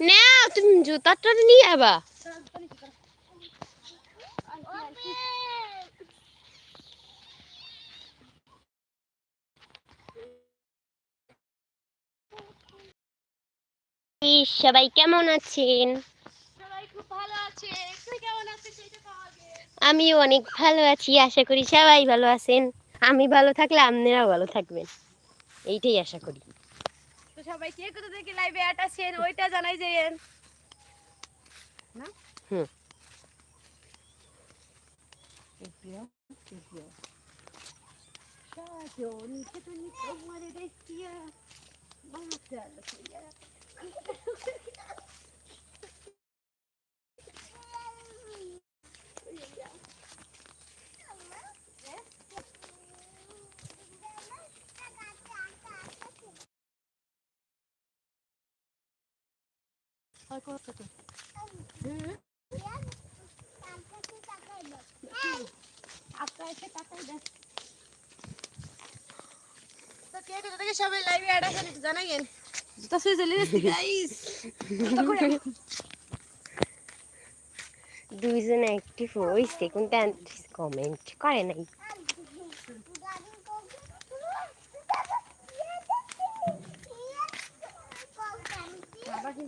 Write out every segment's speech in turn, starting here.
না তুমি জুতাটা নিয়ে আবা। সবাই কেমন আছেন? আমিও অনেক ভালো আছি আশা করি সবাই ভালো আছেন। আমি ভালো থাকলে আপনারাও ভালো থাকবেন। এইটাই আশা করি। সবাই কে কোথা থেকে লাইভে আছেন ওইটা জানাই যেন না হুম। দেখিয়া বাঁচাল হইয়া। আর কত তো? আপকা এসে টাকাই দেন। তো কোথা থেকে সবাই লাইভে অ্যাড আছেন একটু জানাইয়েন জুতা শুয়ে চলে যাচ্ছে গাইস দুইজনে অ্যাক্টিভ হয়েছে কিন্তু কমেন্ট করে নাই আবার কিন্তু কাদা কাদা কাদা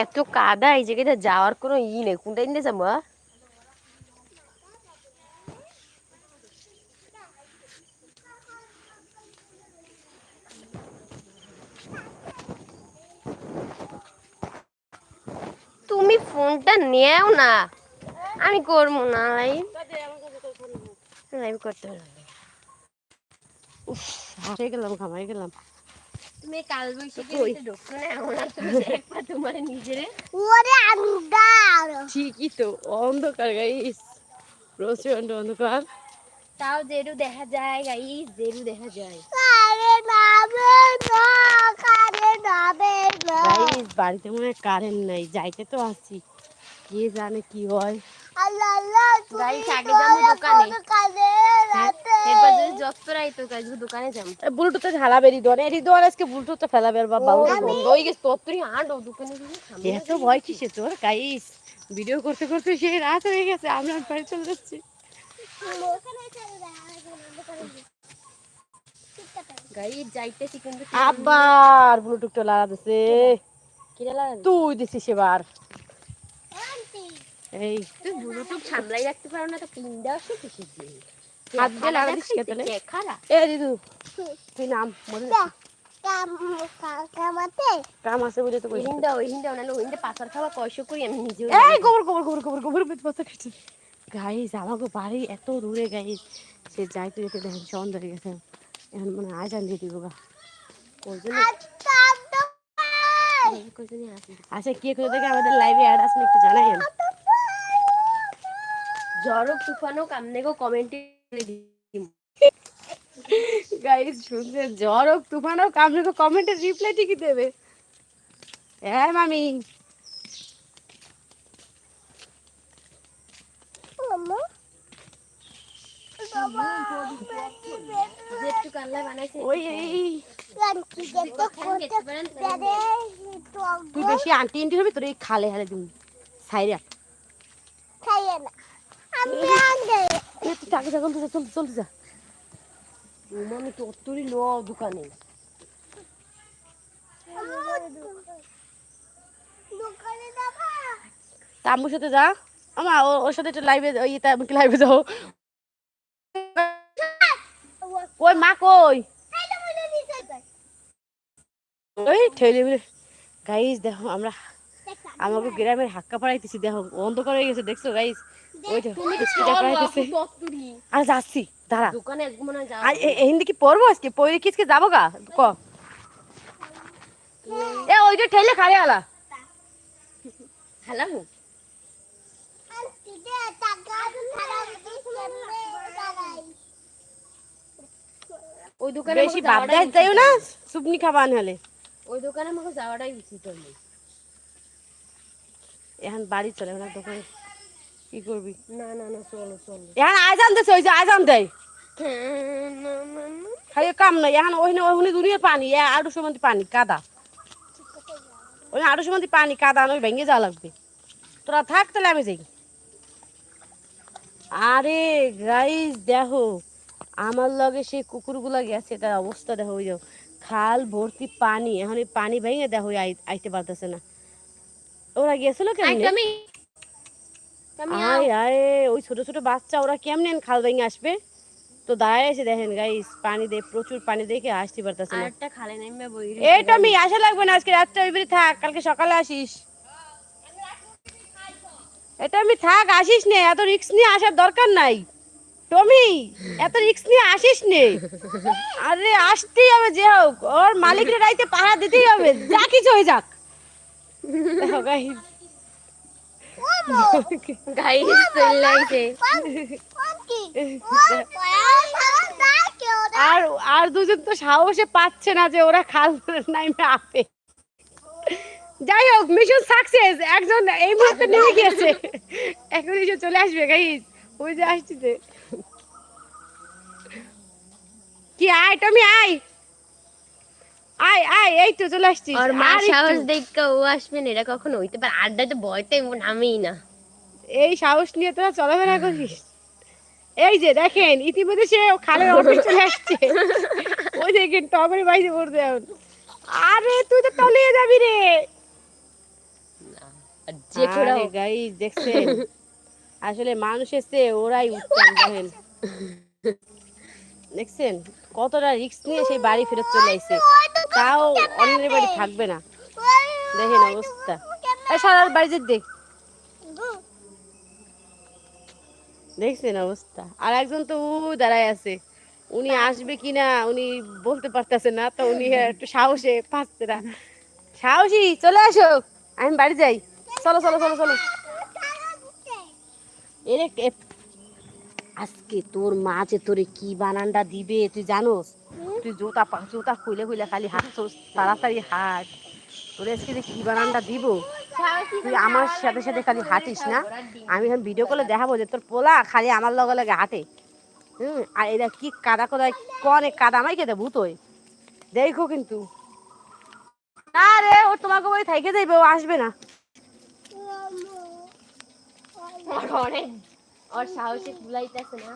এত কাদা এই জায়গাটা যাওয়ার কোনো ই নেই। কোনটা নিয়ে যাব তুমি ফোনটা নেও না। আমি করব না লাইভ। লাইভ করতে হাসে গেলাম ঘামাই গেলাম। তুমি কাল বৈশাখী ঢুকছো না? আর তুমি দেখবা তোমার নিজেরে? ঠিকই তো অন্ধকার গাইস প্রচণ্ড অন্ধকার। তাও জেরু দেখা যায় গাইস জেরু দেখা যায়। গাইস বাড়িতে মনে হয় কারেন্ট নাই যাইতে তো আসছি কে জানে কি হয়। গাইস আগে যাব দোকানে। এরপর যদি যত রাইতো গাইস দোকানে যাব। ব্লুটুথে ঝালা বেরি দোনে এরি দোনে আজকে ব্লুটুথে ফেলা বের বা বন্ধ হয়ে গেছে তোর তুই আঁটো দোকানে এত ভয় কিসে তোর? গাইস ভিডিও করতে করতে সেই রাত হয়ে গেছে আমরা বাড়ি চলে যাচ্ছি। গাইস যাইতেছি কিন্তু আবার ব্লুটুথটা লাগাতেছে কিরা তুই দিছিস এবার। এই। তুই ব্লুটুথ সামলাই রাখতে পারো না তো কিসের জন্য? হাত দিয়ে কে তাহলে? এ দিদু তুই নাম মনে কাম আছে বলে তো হিন্দা ওই হিন্দা ওনালে ওই হিন্দা পাথর খাওয়া করি আমি নিজেও এই গোবর গোবর গোবর গোবর গোবর পেট পাতা খেছে গাইস আমাকে বাড়ি এত দূরে সে যাইতে যেতে দেখেন সন্ধ্যা হয়ে গেছে এখন মনে আজান দিয়ে দিব গা। ওই জন্য আচ্ছা কে কোথা থেকে আমাদের লাইভে অ্যাড আসলে একটু জানাইন ঝড় কামনেগো কমেন্টে গাইস শুনছে? জ্বর হোক তুফান হোক আপনাকে কমেন্টে রিপ্লাই ঠিকই দেবে। হ্যাঁ মামি। তুই বেশি আন্টি আন্টি হবি তোর এই খালে হালে দিবি। সাইরা এ তুই টাকা যা চলতে চলতে চলতে যা। আমি তোর লো দোকানে। তাম্বুর সাথে যা। আমা ও- ওর সাথে একটা লাইভে ওই তাম্বুকে লাইভে যাও। কই মা কই? ওই ঠেলে গাইস দেখো আমরা আমাকে গ্রামের হাক্কা পাড়াইতেছি দেখো অন্ধকার হয়ে গেছে দেখছ গাইস ওই স্পিডে পাড়াইতেছে। আর যাচ্ছি দাঁড়া। দোকানে আর হিন্দি কি পড়ব আজকে? পড়ে কি আজকে যাব গা? ক? এ ওইটা ঠেলে খালে আলা হ্যালো ওই দোকানে বেশি বাপ যাইও না। সুপনি খাবান হলে ওই দোকানে আমাকে যাওয়াটাই উচিত হয়নি। এখন বাড়ি চলে না দোকানে। কি করবি? না না না চলো চলো। এখন আজান দেছে ওই যে আজান দেয়। খালি কাম নাই এখন ওখানে ওখানে দুনিয়ার পানি আরও সময় পানি কাদা। ওই আরও সময় পানি কাদা নয় ভেঙে যাওয়া লাগবে। তোরা থাক তাহলে আমি যাই। আরে গাইস দেখো আমার লগে সেই কুকুরগুলা গেছে তার অবস্থা দেখো ওই যাও খাল ভর্তি পানি এখন এই পানি ভেঙে দেখো আইতে পারতেছে না। ওরা গেছিল কেমনে? আয় আয় ওই ছোট ছোট বাচ্চা ওরা কেমনে খাল ভেঙে আসবে? তো দাঁড়ায় আছে দেখেন গাইস পানি দে প্রচুর পানি দেখে আসতে পারতেছে না। আরেকটা খালে নামবে বই এই টমি আসা লাগবে না আজকে রাতটা ওই বাড়ি থাক কালকে সকালে আসিস। এটা আমি থাক আসিস নে এত রিক্স নিয়ে আসার দরকার নাই। টমি এত রিক্স নিয়ে আসিস নে। আরে আসতেই হবে যে হোক ওর মালিকের রাইতে পাহারা দিতেই হবে যা কিছু হয়ে যাক দেখো guys, গাইস চলে আইছে আর আর দুজন তো সাহসে পাচ্ছে না যে ওরা খাল নাইমে আপে। যাই হোক মিশন সাকসেস একজন এই মুহূর্তে নেমে গিয়েছে। এখন এসে চলে আসবে গাইস ওই যে আসছে কি আয় তুমি আয়। আয় আয় এই তো চলে আসছিস। আর মা সাহস দেখে ও আসবে না এটা কখনো হইতে পারে আড্ডাতে ভয়তে নামেই না। এই সাহস নিয়ে তোরা চলাফেরা করিস। এই যে দেখেন ইতিমধ্যে সে খালের অফিস চলে আসছে। ওই দেখেন টবের বাইরে পড়তে এখন। আরে তুই তো তলিয়ে যাবি রে। যে করে গাইস দেখছেন? আসলে মানুষের চেয়ে ওরাই উত্তম দেখেন। দেখছেন? কতটা রিস্ক নিয়ে সেই বাড়ি ফেরত চলে আইছে। তাও অন্যের বাড়ি থাকবে না। দেখেন অবস্থা। সারার বাড়ি যে দেখ দেখছেন অবস্থা। আর একজন তো উ দাঁড়ায় আছে। উনি আসবে কিনা উনি বলতে পারতেছে না তো উনি একটু সাহসে পাচ্ছে না। সাহসী চলে আসো। আমি বাড়ি যাই। চলো চলো চলো চলো। এর আজকে তোর মা যে তোরে কি বানানটা দিবে তুই জানোস? তুই জুতা জুতা খুলে খুলে খালি হাঁটছোস, তাড়াতাড়ি হাঁট। তোরে আজকে যে কি বানানটা দিব? তুই আমার সাথে সাথে খালি হাঁটিস না? আমি এখন ভিডিও কলে দেখাবো যে তোর পোলা খালি আমার লগে লগে হাঁটে। হুম, আর এরা কি কাদা কোদায়, কনে কাদা মাই খেতে ভূত হয়ে দেখো কিন্তু। না রে, ও তোমাকে ওই থাইকে যাইবে, ও আসবে না। অনেক ওর সাহসে কুলাইতেছে না।